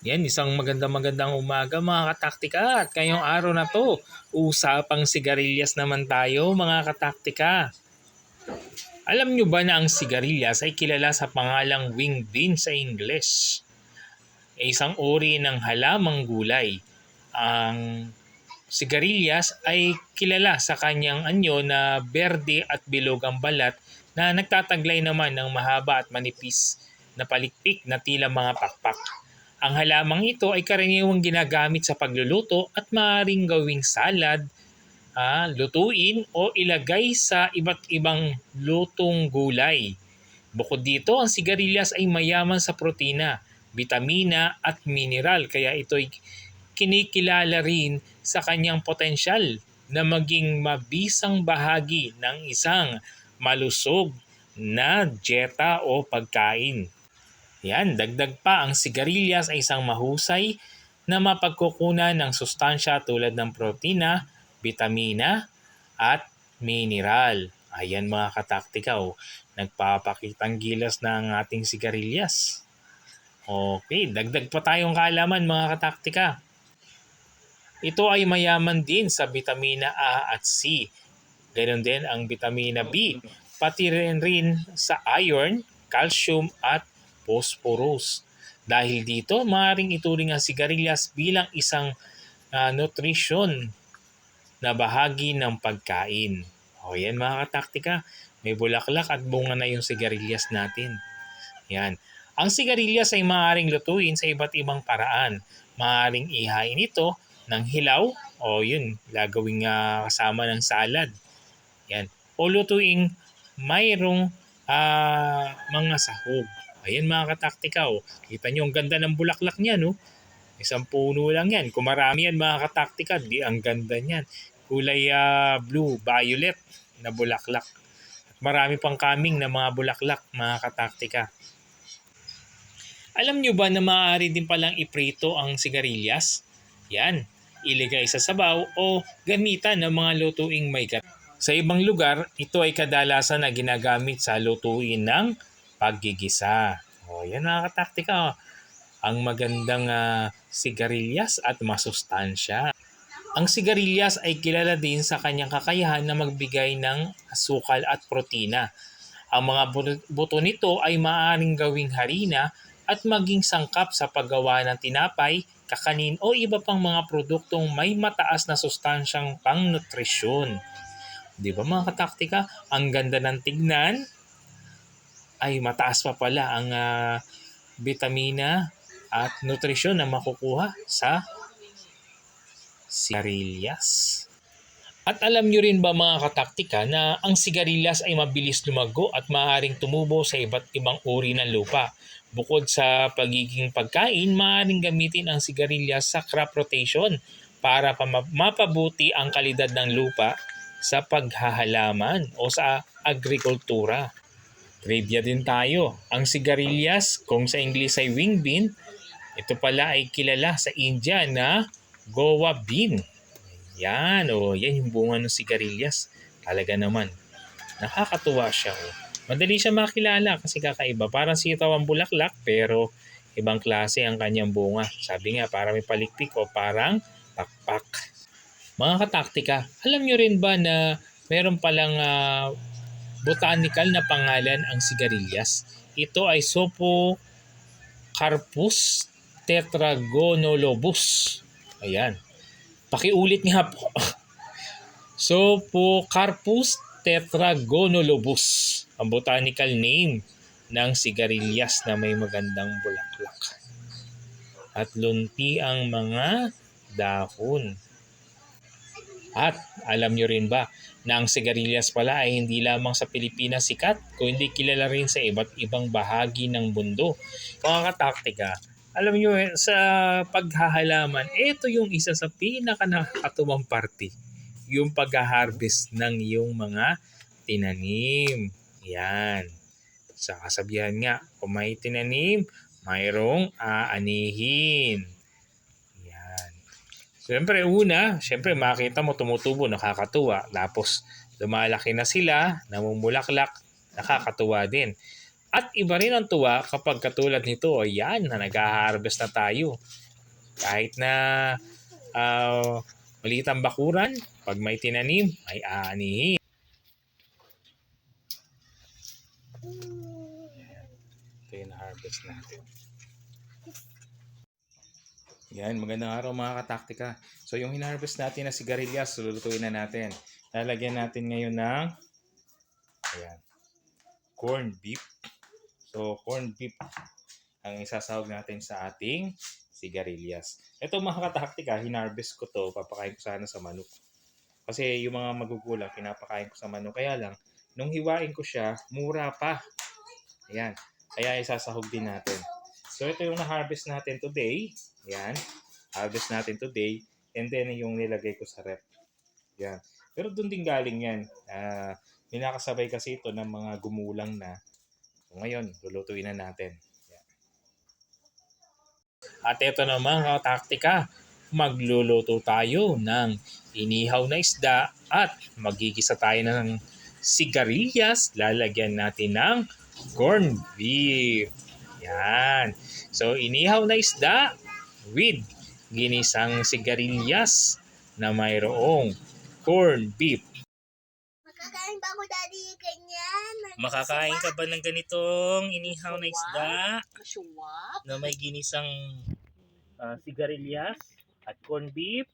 Yan, isang magandang-magandang umaga mga kataktika. At ngayong araw na to, usapang sigarilyas naman tayo mga kataktika. Alam nyo ba na ang sigarilyas ay kilala sa pangalang wing bean sa English? Isang uri ng halamang gulay. Ang sigarilyas ay kilala sa kanyang anyo na berde at bilog ang balat na nagtataglay naman ng mahaba at manipis na palikpik na tila mga pakpak. Ang halamang ito ay karaniwang ginagamit sa pagluluto at maaaring gawing salad, ah, lutuin o ilagay sa iba't ibang lutong gulay. Bukod dito, ang sigarilyas ay mayaman sa protina, vitamina at mineral kaya ito ay kinikilala rin sa kanyang potensyal na maging mabisang bahagi ng isang malusog na dieta o pagkain. Yan, dagdag pa ang sigarilyas ay isang mahusay na mapagkukunan ng sustansya tulad ng protina, vitamina, at mineral. Ayan mga kataktika, oh. nagpapakitang gilas na ang ating sigarilyas. Okay, dagdag pa tayong kaalaman mga kataktika. Ito ay mayaman din sa vitamina A at C. Ganon din ang vitamina B, pati rin rin sa iron, calcium at phosphorus. Dahil dito, maaaring ituring ang sigarilyas bilang isang uh, nutrition na bahagi ng pagkain. O yan mga kataktika, may bulaklak at bunga na yung sigarilyas natin. Yan. Ang sigarilyas ay maaaring lutuin sa iba't ibang paraan. Maaaring ihain ito ng hilaw o yun, gagawing uh, kasama ng salad. Yan. O lutuing mayroong uh, mga sahog. Ayan mga kataktika, oh. kita nyo ang ganda ng bulaklak niya, no? Isang puno lang yan. Kung marami yan mga kataktika, di ang ganda niyan. Kulay uh, blue, violet na bulaklak. Marami pang kaming na mga bulaklak mga kataktika. Alam nyo ba na maaari din palang iprito ang sigarilyas? Yan, iligay sa sabaw o gamitan ng mga lutuing may gat. Sa ibang lugar, ito ay kadalasan na ginagamit sa lutuin ng paggigisa. O, yan mga kataktika. Ang magandang uh, sigarilyas at masustansya. Ang sigarilyas ay kilala din sa kanyang kakayahan na magbigay ng asukal at protina. Ang mga buto nito ay maaaring gawing harina at maging sangkap sa paggawa ng tinapay, kakanin o iba pang mga produktong may mataas na sustansyang pangnutrisyon. Di ba mga kataktika? Ang ganda ng tignan, ay mataas pa pala ang uh, vitamina at nutrisyon na makukuha sa sigarilyas. At alam nyo rin ba mga kataktika na ang sigarilyas ay mabilis lumago at maaaring tumubo sa iba't ibang uri ng lupa. Bukod sa pagiging pagkain, maaaring gamitin ang sigarilyas sa crop rotation para mapabuti ang kalidad ng lupa sa paghahalaman o sa agrikultura. Trivia din tayo. Ang sigarilyas, kung sa English ay wing bean, ito pala ay kilala sa India na goa bean. Yan, o, oh, yan yung bunga ng sigarilyas. Talaga naman. Nakakatuwa siya. Oh. Madali siya makilala kasi kakaiba. Parang sitaw ang bulaklak pero ibang klase ang kanyang bunga. Sabi nga, para may palikpik o parang pakpak. Mga kataktika, alam nyo rin ba na meron palang uh, botanical na pangalan ang sigarilyas. Ito ay Sopo Carpus tetragonolobus. Ayan. Pakiulit nga po. Sopo Carpus tetragonolobus. Ang botanical name ng sigarilyas na may magandang bulaklak. At lunti ang mga dahon. At alam nyo rin ba na ang sigarilyas pala ay hindi lamang sa Pilipinas sikat, kundi kilala rin sa iba't ibang bahagi ng mundo. Mga kataktika, alam nyo eh, sa paghahalaman, ito yung isa sa pinaka nakakatuwang parte. Yung pag-harvest ng iyong mga tinanim. Yan. Sa kasabihan nga, kung may tinanim, mayroong aanihin. Siyempre, una, siyempre makita mo tumutubo, nakakatuwa. Tapos, lumalaki na sila, namumulaklak, nakakatuwa din. At iba rin ang tuwa kapag katulad nito, ayan, na nag-harvest na tayo. Kahit na uh, maliit ang bakuran, pag may tinanim, ay aanihin. Ito yung harvest natin. Yan, magandang araw mga kataktika. So yung hinarvest natin na sigarilyas, lulutuin na natin. Lalagyan natin ngayon ng ayan, corn beef. So corn beef ang isasahog natin sa ating sigarilyas. Ito mga kataktika, hinarvest ko to, papakain ko sana sa manok. Kasi yung mga magugulang, pinapakain ko sa manok. Kaya lang, nung hiwain ko siya, mura pa. Ayan. Kaya isasahog din natin. So ito yung na-harvest natin today. Yan. Harvest natin today. And then yung nilagay ko sa rep. Yan. Pero doon din galing yan. Uh, minakasabay kasi ito ng mga gumulang na. So ngayon, lulutuin na natin. Yan. At ito naman mga taktika. Magluluto tayo ng inihaw na isda at magigisa tayo ng sigarilyas. Lalagyan natin ng corn beef. Yan. So, inihaw na isda with ginisang sigarilyas na mayroong corn beef. Makakain ba ako, Daddy, ganyan? Makakain ka ba ng ganitong inihaw na isda na may ginisang uh, sigarilyas at corn beef?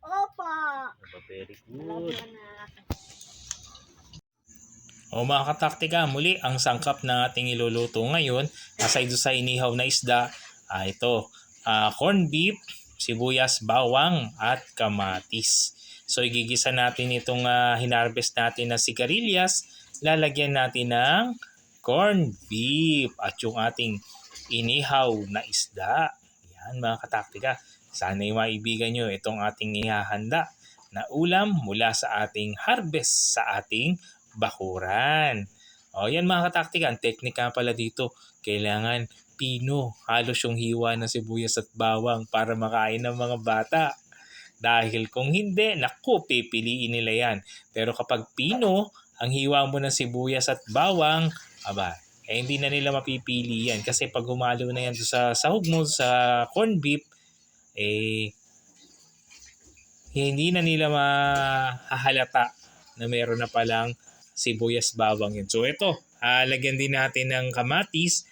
Opa! Aba, very good. O mga kataktika, muli ang sangkap na ating iluluto ngayon, aside sa inihaw na isda, ah, ito, ah, corn beef, sibuyas, bawang, at kamatis. So igigisa natin itong ah, hinarvest natin na sigarilyas, lalagyan natin ng corn beef at yung ating inihaw na isda. Yan mga kataktika, sana'y maibigan nyo itong ating ihahanda na ulam mula sa ating harvest sa ating bakuran. O yan mga kataktika, ang teknika pala dito, kailangan pino, halos yung hiwa ng sibuyas at bawang para makain ng mga bata. Dahil kung hindi, naku, pipiliin nila yan. Pero kapag pino, ang hiwa mo ng sibuyas at bawang, aba, eh hindi na nila mapipili yan. Kasi pag humalo na yan sa sahog mo, sa corn beef, eh, hindi na nila mahahalata na meron na palang sibuyas bawang yun. So ito, uh, lagyan din natin ng kamatis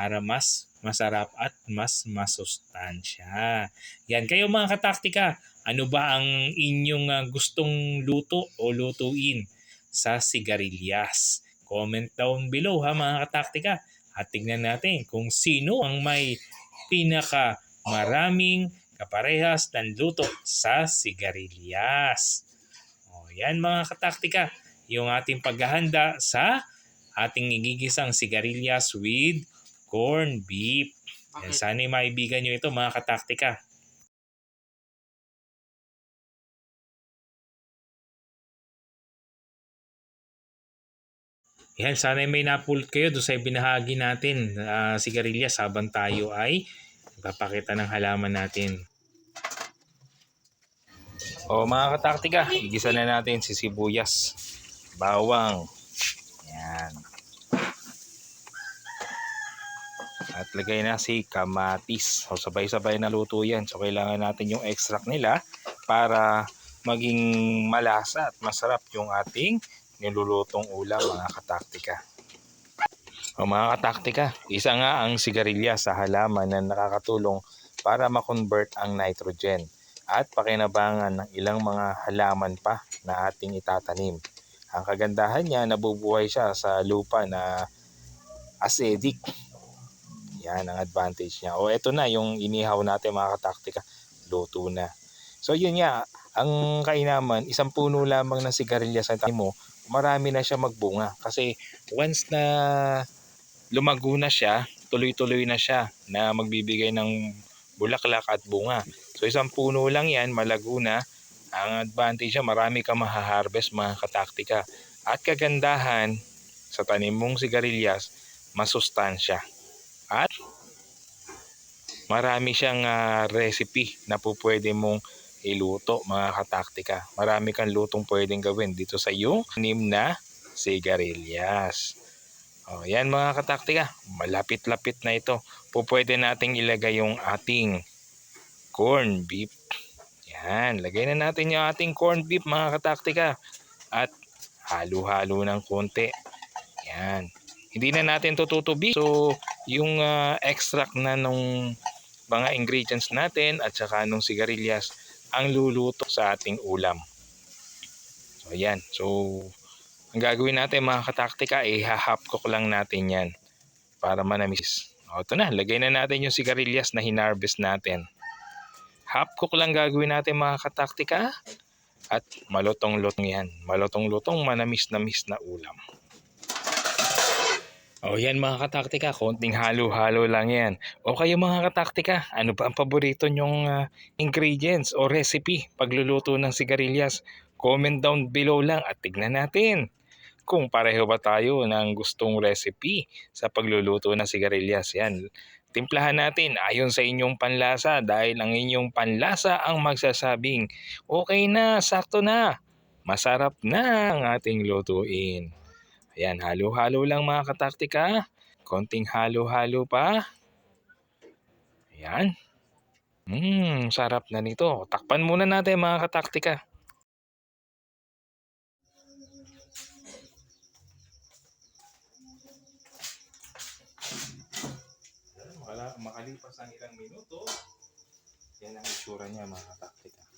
para mas masarap at mas masustansya. Yan, kayo mga kataktika, ano ba ang inyong uh, gustong luto o lutuin sa sigarilyas? Comment down below ha mga kataktika. At tignan natin kung sino ang may pinaka maraming kaparehas ng luto sa sigarilyas. O yan mga kataktika yung ating paghahanda sa ating igigisang sigarilyas with corn beef. Yan, sana maibigan nyo ito mga kataktika. Yan, sana may napulot kayo doon sa binahagi natin uh, sigarilyas habang tayo ay papakita ng halaman natin. O mga kataktika, igisa na natin si sibuyas bawang. Yan. At lagay na si kamatis. So sabay-sabay na luto yan. So kailangan natin yung extract nila para maging malasa at masarap yung ating nilulutong ulam mga kataktika. O mga kataktika, isa nga ang sigarilya sa halaman na nakakatulong para makonvert ang nitrogen at pakinabangan ng ilang mga halaman pa na ating itatanim. Ang kagandahan niya, nabubuhay siya sa lupa na acidic. Yan ang advantage niya. O eto na yung inihaw natin mga kataktika. Luto na. So yun nga, ang kainaman, isang puno lamang ng sigarilyas sa mo, marami na siya magbunga. Kasi once na lumago na siya, tuloy-tuloy na siya na magbibigay ng bulaklak at bunga. So isang puno lang yan, malago na, ang advantage niya, marami kang mahaharvest mga kataktika. At kagandahan sa tanim mong sigarilyas, masustansya. Marami siyang uh, recipe na po pwede mong iluto mga kataktika. Marami kang lutong pwedeng gawin dito sa iyong tanim na sigarilyas. Oh, yan mga kataktika, malapit-lapit na ito. Po pwede nating ilagay yung ating corn beef. Yan, lagay na natin yung ating corn beef mga kataktika. At halo-halo ng konti. Yan. Hindi na natin to tutubi. So, yung ah, extract na nung mga ingredients natin at saka nung sigarilyas ang luluto sa ating ulam. So, yan. So, ang gagawin natin mga kataktika, ihahap cook lang natin yan para manamis. O, ito na, lagay na natin yung sigarilyas na hinarvest natin. Half cook lang gagawin natin mga kataktika at malutong-lutong yan. Malutong-lutong, manamis-namis na ulam. O yan mga kataktika, konting halo-halo lang yan. O kayo mga kataktika, ano ba ang paborito nyong ah, ingredients o recipe pagluluto ng sigarilyas? Comment down below lang at tignan natin kung pareho ba tayo ng gustong recipe sa pagluluto ng sigarilyas. Yan, timplahan natin ayon sa inyong panlasa dahil ang inyong panlasa ang magsasabing okay na, sakto na, masarap na ang ating lutuin. Ayan, halo-halo lang mga kataktika. Konting halo-halo pa. Ayan. Mmm, sarap na nito. Takpan muna natin mga kataktika. Makalipas ang ilang minuto, yan ang itsura niya mga kataktika.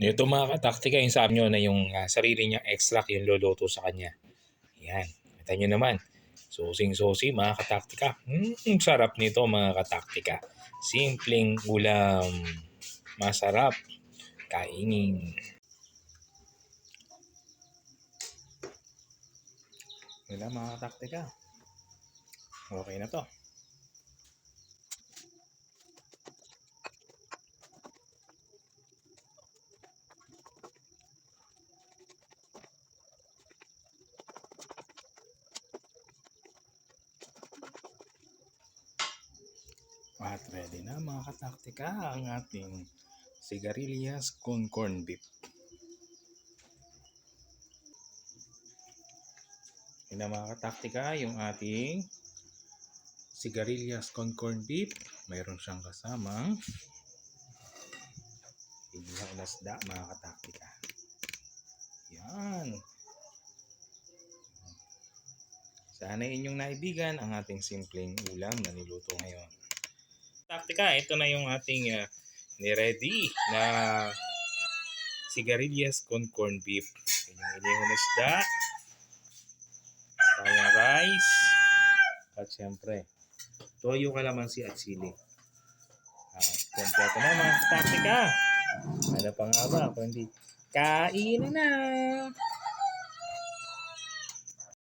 Ito mga kataktika, yung sabi nyo na yung ah, sarili niya extract yung luluto sa kanya. Yan, kita nyo naman. Susing-susi mga kataktika. Hmm, sarap nito mga kataktika. Simpleng ulam. Masarap. Kainin. Wala mga kataktika. Okay na to. At ready na mga kataktika ang ating sigarilyas con corn beef. Yun na mga kataktika yung ating sigarilyas con corn beef. Mayroon siyang kasamang inyong lasda mga kataktika. Yan. Sana inyong naibigan ang ating simpleng ulam na niluto ngayon. Taktika, ito na yung ating uh, ni-ready na sigarilyas con corn beef. Yung na isda, tayong rice, at syempre, toyo kalamansi at sili. At kompleto na mga taktika. Ano pa nga ba? Kundi kain na!